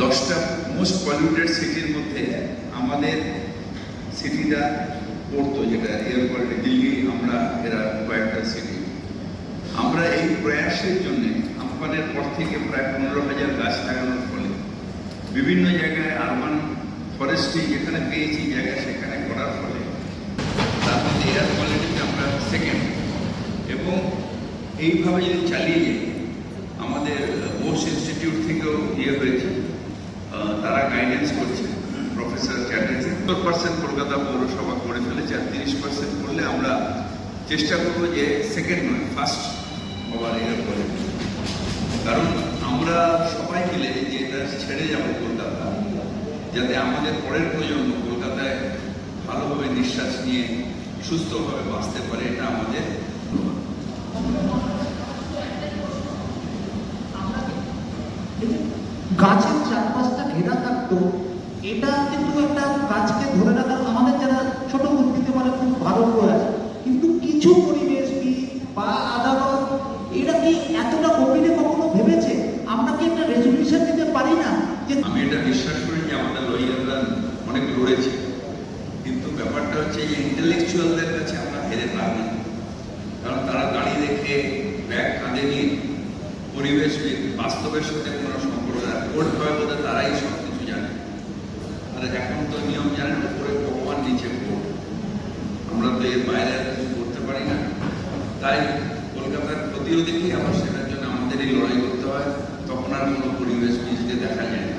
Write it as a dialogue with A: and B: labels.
A: দশটা most polluted সিটির মধ্যে আমাদের সিটিটা পড়তো, যেটা এয়ার কোয়ালিটি দিল্লি আমরা, এরা কয়েকটা সিটি আমরা এই প্রয়াসের জন্য আমফানের পর থেকে প্রায় পনেরো হাজার গাছ লাগানোর ফলে বিভিন্ন জায়গায় আরবান ফরেস্ট্রি যেখানে পেয়েছি জায়গা সেখানে করার ফলে তার মধ্যে এয়ার কোয়ালিটিতে আমরা সেকেন্ড এবং এইভাবে যদি চালিয়ে যাই গাইডেন্স করছে। প্রফেসর চ্যাটার্জি সত্তর পার্সেন্ট কলকাতা পৌরসভা করে ফেলেছে আর তিরিশ পার্সেন্ট করলে আমরা চেষ্টা করব যে সেকেন্ড নয় ফার্স্ট হবার এর করে। কারণ আমরা সবাই মিলে যে এটা ছেড়ে যাব কলকাতা, যাতে আমাদের পরের প্রজন্ম কলকাতায় ভালোভাবে নিঃশ্বাস নিয়ে সুস্থভাবে বাঁচতে পারে, এটা আমাদের
B: গাছের চারপাশটা থাকতো এটা কিন্তু একটা গাছকে ধরে রাখার আমাদের যারা ছোট উদ্ভিদে মানে খুব ভালো প্রয়াস কিন্তু কিছু পরিবেশ পরিবেশবিদ বা আদালত এরা কি এতটা গভীরে কখনো ভেবেছে? আমরা কি একটা রেজলিউশন দিতে পারি না যে
A: আমি এটা বিশ্বাস করি যে আমাদের লয়াররা অনেক লড়েছে। কিন্তু ব্যাপারটা হচ্ছে যে ইন্টেলেকচুয়ালদের কাছে আমরা হেরে পারি কারণ তারা দাঁড়িয়ে রেখে ব্যাগ কাঁধে নিয়ে পরিবেশ বাস্তবের সাথে কোনো সম্পর্ক না। কোর্ট হয় তারাই সব আর এখন তো নিয়ম জানেন উপরে ভগবান নিচে কোর্ট আমরা তো এর বাইরে কিছু করতে পারি না। তাই কলকাতার ক্ষতিও দেখি আবার সেটার জন্য আমাদেরই লড়াই করতে হয়। তখন আর কোনো পরিবেশ নিজেকে দেখা যায়